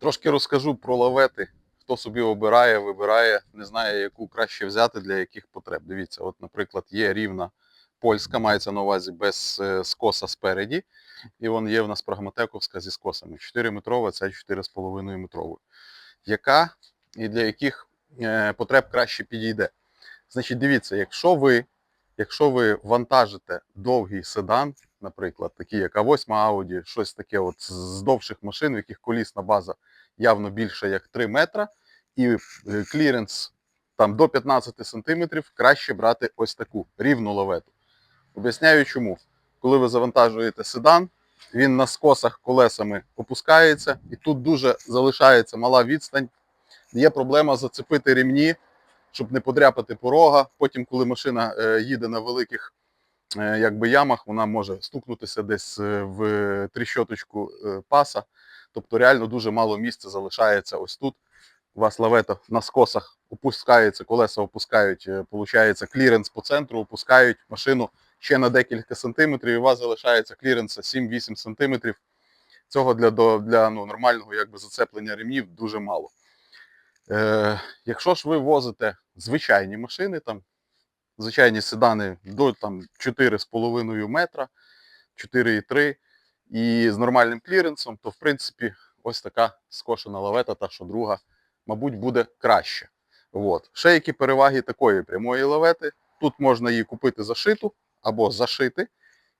Трошки розкажу про лавети. Хто собі обирає, вибирає, не знає, яку краще взяти для яких потреб. Дивіться, от, наприклад, є рівна польська, мається на увазі без е, скоса спереді. І вон є в нас прагматековська зі скосами. 4 метрова, це 4,5 метровою. Яка і для яких е, потреб краще підійде? Значить, дивіться, якщо ви, якщо ви вантажите довгий седан, наприклад, такий як А8 Audi, щось таке от з довших машин, в яких колісна база явно більше як 3 метра, і е, кліренс там до 15 сантиметрів, краще брати ось таку рівну лавету. Об'ясняю чому. Коли ви завантажуєте седан, він на скосах колесами опускається, і тут дуже залишається мала відстань. Є проблема зацепити рівні, щоб не подряпати порога. Потім, коли машина е, їде на великих якби, ямах, вона може стукнутися десь е, в тріщоточку е, паса. Тобто реально дуже мало місця залишається ось тут. У вас лавета на скосах опускається, колеса опускають, е, получається кліренс по центру, опускають машину ще на декілька сантиметрів, і у вас залишається кліренса 7-8 сантиметрів. Цього для, для ну, нормального якби, зацеплення ремнів дуже мало. Е, якщо ж ви возите звичайні машини, там, звичайні седани до там, 4,5 метра, 4,3 і з нормальним кліренсом, то в принципі ось така скошена лавета, та що друга, мабуть, буде краще. От. Ще які переваги такої прямої лавети. Тут можна її купити зашиту або зашити,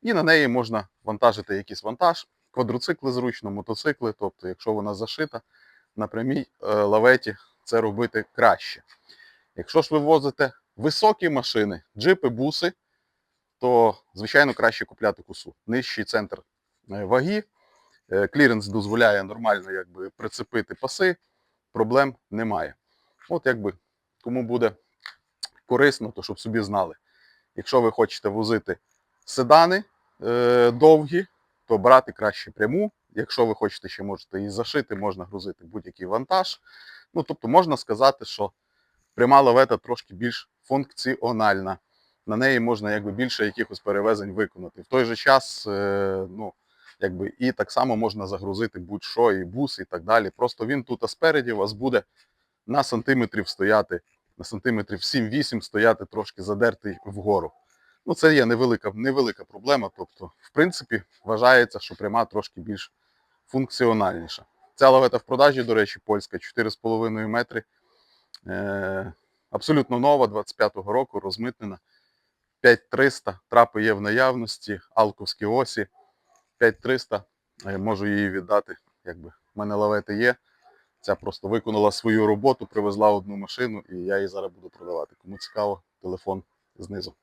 і на неї можна вантажити якийсь вантаж, квадроцикли зручно, мотоцикли. Тобто, якщо вона зашита на прямій е, лаветі, це робити краще. Якщо ж ви возите високі машини, джипи, буси, то, звичайно, краще купляти кусу. Нижчий центр е, ваги, е, кліренс дозволяє нормально якби, прицепити паси, проблем немає. От якби кому буде корисно, то щоб собі знали. Якщо ви хочете возити седани е, довгі, то брати краще пряму. Якщо ви хочете ще можете її зашити, можна грузити будь-який вантаж. Ну, тобто можна сказати, що пряма лавета трошки більш функціональна. На неї можна якби більше якихось перевезень виконати. В той же час, е, ну, якби і так само можна загрузити будь-що, і бус, і так далі. Просто він тут а спереді у вас буде на сантиметрів стояти, на сантиметрів 7-8 стояти трошки задертий вгору. Ну, це є невелика, невелика проблема. Тобто, в принципі, вважається, що пряма трошки більш функціональніша. Ця лавета в продажі, до речі, польська 4,5 метри. Е, абсолютно нова, 25-го року, розмитнена. 5300, трапи є в наявності, алковські осі. 5300, е, можу її віддати. Якби. в мене лавети є. Ця просто виконала свою роботу, привезла одну машину, і я її зараз буду продавати. Кому цікаво, телефон знизу.